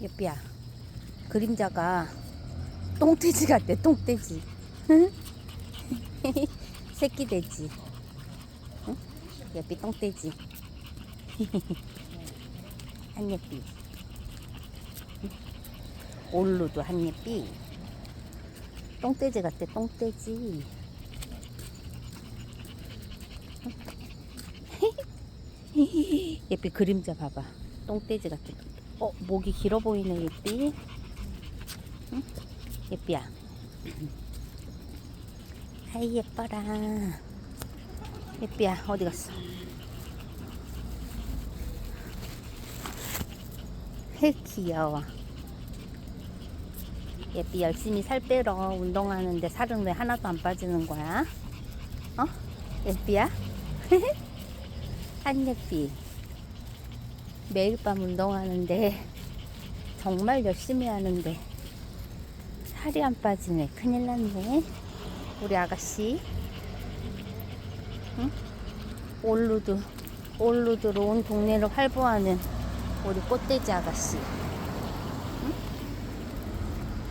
예삐야. 그림자가 똥돼지 같대 똥돼지. 응? 새끼 돼지. 응? 예삐 똥돼지. 한 예삐. 응? 올루도 한 예삐. 똥돼지 같대 똥돼지. 예삐 그림자 봐봐. 똥돼지 같아 어 목이 길어 보이네 예삐. 응? 예삐야. 아이 예뻐라. 예삐야 어디 갔어? 헤 귀여워. 예삐 열심히 살 빼러 운동하는데 살은 왜 하나도 안 빠지는 거야? 어? 예삐야? 한 예삐 매일 밤 운동하는데 정말 열심히 하는데 살이 안 빠지네. 큰일 났네. 우리 아가씨. 응? 올루드 올루드로 온 동네를 활보하는 우리 꽃돼지 아가씨. 응?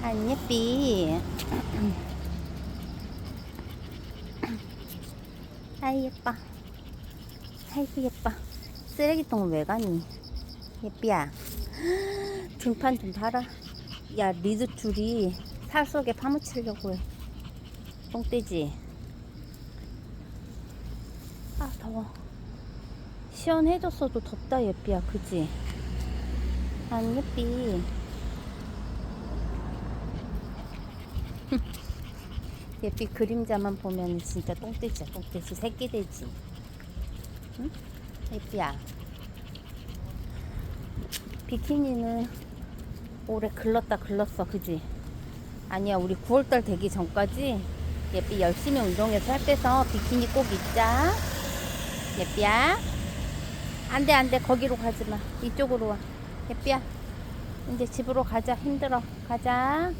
한예삐. 아이 예뻐. 아이고 예뻐. 쓰레기통은 왜 가니 예삐야. 등판 좀 봐라 야 리드 줄이 살 속에 파묻히려고 해. 똥돼지. 아 더워. 시원해졌어도 덥다 예삐야 그지? 안 예삐 예삐 그림자만 보면 진짜 똥돼지야 똥돼지. 새끼돼지. 응? 예삐야 비키니는 올해 글렀다 글렀어 그지? 아니야 우리 9월달 되기 전까지 예삐 열심히 운동해서 살 빼서 비키니 꼭 입자. 예삐야. 안돼 안돼. 거기로 가지마. 이쪽으로 와. 예삐야. 이제 집으로 가자. 힘들어. 가자